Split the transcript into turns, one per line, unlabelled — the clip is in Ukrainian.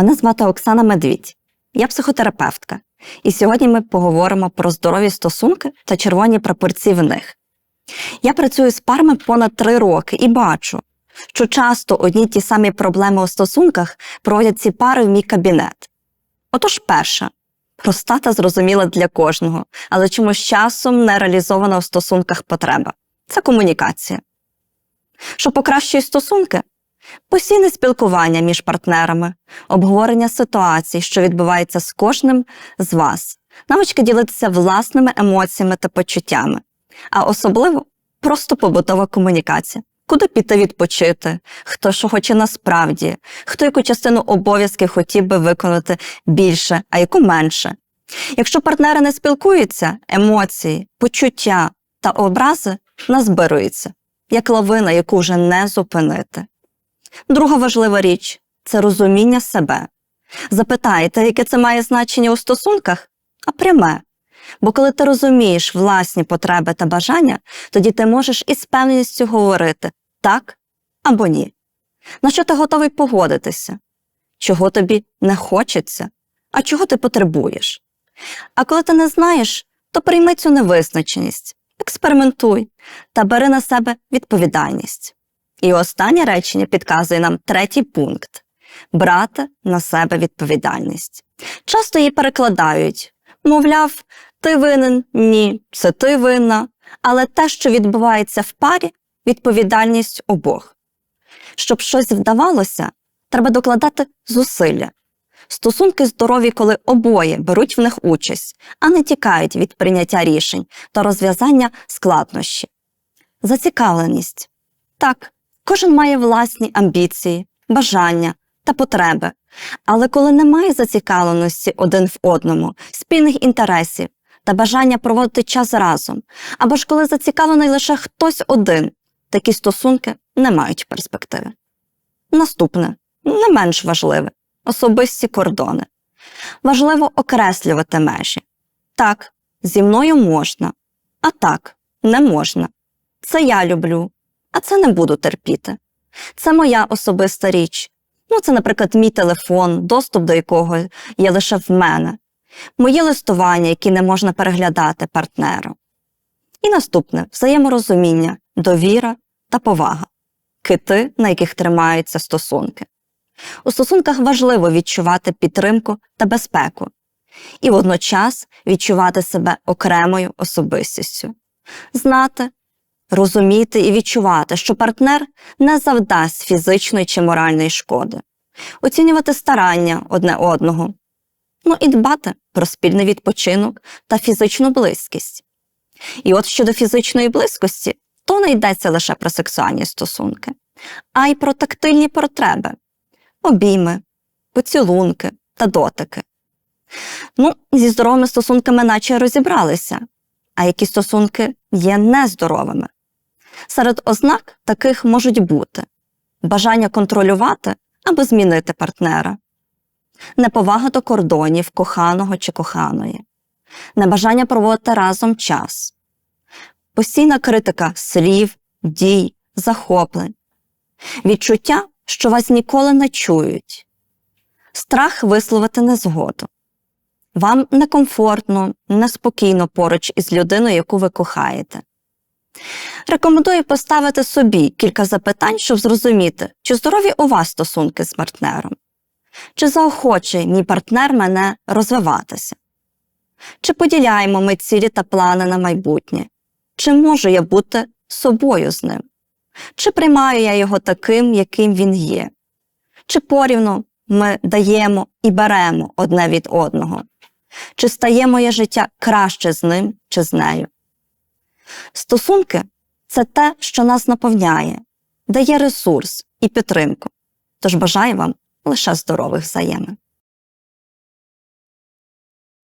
Мене звати Оксана Медвідь, я психотерапевтка, і сьогодні ми поговоримо про здорові стосунки та червоні прапорці в них. Я працюю з парами понад три роки і бачу, що часто одні ті самі проблеми у стосунках проводять ці пари в мій кабінет. Отож, перша проста та зрозуміла для кожного, але чомусь часом не реалізована у стосунках потреба це комунікація. Що покращує стосунки? Постійне спілкування між партнерами, обговорення ситуацій, що відбувається з кожним з вас, навички ділитися власними емоціями та почуттями, а особливо просто побутова комунікація. Куди піти відпочити, хто що хоче насправді, хто яку частину обов'язків хотів би виконати більше, а яку менше. Якщо партнери не спілкуються, емоції, почуття та образи назбируються, як лавина, яку вже не зупинити. Друга важлива річ це розуміння себе. Запитаєте, яке це має значення у стосунках? А пряме. Бо коли ти розумієш власні потреби та бажання, тоді ти можеш із певністю говорити так або ні. На що ти готовий погодитися? Чого тобі не хочеться, а чого ти потребуєш? А коли ти не знаєш, то прийми цю невизначеність, експериментуй та бери на себе відповідальність. І останнє речення підказує нам третій пункт брати на себе відповідальність. Часто її перекладають, мовляв, ти винен, ні, це ти винна, але те, що відбувається в парі, відповідальність обох. Щоб щось вдавалося, треба докладати зусилля. Стосунки здорові, коли обоє беруть в них участь, а не тікають від прийняття рішень та розв'язання складнощі. Зацікавленість. Так, кожен має власні амбіції, бажання та потреби. Але коли немає зацікавленості один в одному, спільних інтересів та бажання проводити час разом, або ж коли зацікавлений лише хтось один, такі стосунки не мають перспективи. Наступне, не менш важливе особисті кордони. Важливо окреслювати межі. Так, зі мною можна, а так, не можна. Це я люблю, а це не буду терпіти. Це моя особиста річ. Ну, це, наприклад, мій телефон, доступ до якого є лише в мене, мої листування, які не можна переглядати партнеру. І наступне взаєморозуміння, довіра та повага кити, на яких тримаються стосунки. У стосунках важливо відчувати підтримку та безпеку, і водночас відчувати себе окремою особистістю, знати, розуміти і відчувати, що партнер не завдасть фізичної чи моральної шкоди, оцінювати старання одне одного, ну і дбати про спільний відпочинок та фізичну близькість. І от щодо фізичної близькості, то не йдеться лише про сексуальні стосунки, а й про тактильні потреби, обійми, поцілунки та дотики. Ну, зі здоровими стосунками наче розібралися, а які стосунки є нездоровими. Серед ознак таких можуть бути бажання контролювати або змінити партнера, неповага до кордонів коханого чи коханої, небажання проводити разом час, постійна критика слів, дій, захоплень, відчуття, що вас ніколи не чують, страх висловити незгоду. Вам некомфортно, неспокійно поруч із людиною, яку ви кохаєте. Рекомендую поставити собі кілька запитань, щоб зрозуміти, чи здорові у вас стосунки з партнером, чи заохочує мій партнер мене розвиватися, чи поділяємо ми цілі та плани на майбутнє, чи можу я бути собою з ним, чи приймаю я його таким, яким він є, чи порівну ми даємо і беремо одне від одного, чи стає моє життя краще з ним чи з нею. Стосунки це те, що нас наповняє, дає ресурс і підтримку. Тож бажаю вам лише здорових взаємин.